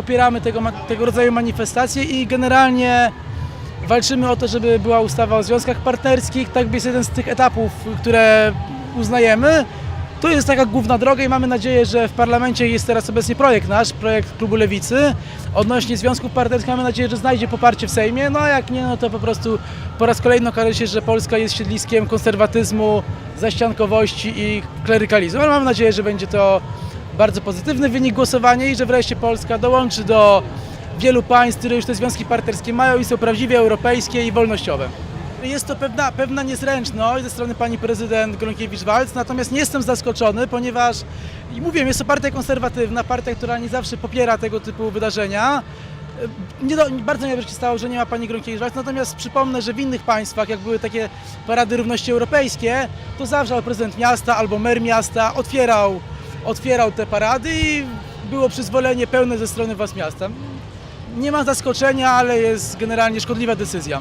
popieramy tego, tego rodzaju manifestacje i generalnie walczymy o to, żeby była ustawa o związkach partnerskich. Tak jest jeden z tych etapów, które uznajemy. To jest taka główna droga i mamy nadzieję, że w parlamencie jest teraz obecnie projekt nasz, projekt Klubu Lewicy odnośnie związków partnerskich. Mamy nadzieję, że znajdzie poparcie w Sejmie, no a jak nie, no to po prostu po raz kolejny okaże się, że Polska jest siedliskiem konserwatyzmu, zaściankowości i klerykalizmu. Ale mamy nadzieję, że będzie to bardzo pozytywny wynik głosowania i że wreszcie Polska dołączy do wielu państw, które już te związki partnerskie mają i są prawdziwie europejskie i wolnościowe. Jest to pewna, pewna niezręczność ze strony pani prezydent Gronkiewicz-Walc, natomiast nie jestem zaskoczony, ponieważ, i mówię, jest to partia konserwatywna, partia, która nie zawsze popiera tego typu wydarzenia. Nie do, bardzo mnie się stało, że nie ma pani Gronkiewicz-Walc, natomiast przypomnę, że w innych państwach, jak były takie parady równości europejskie, to zawsze prezydent miasta albo mer miasta otwierał, otwierał te parady i było przyzwolenie pełne ze strony władz miasta. Nie ma zaskoczenia, ale jest generalnie szkodliwa decyzja.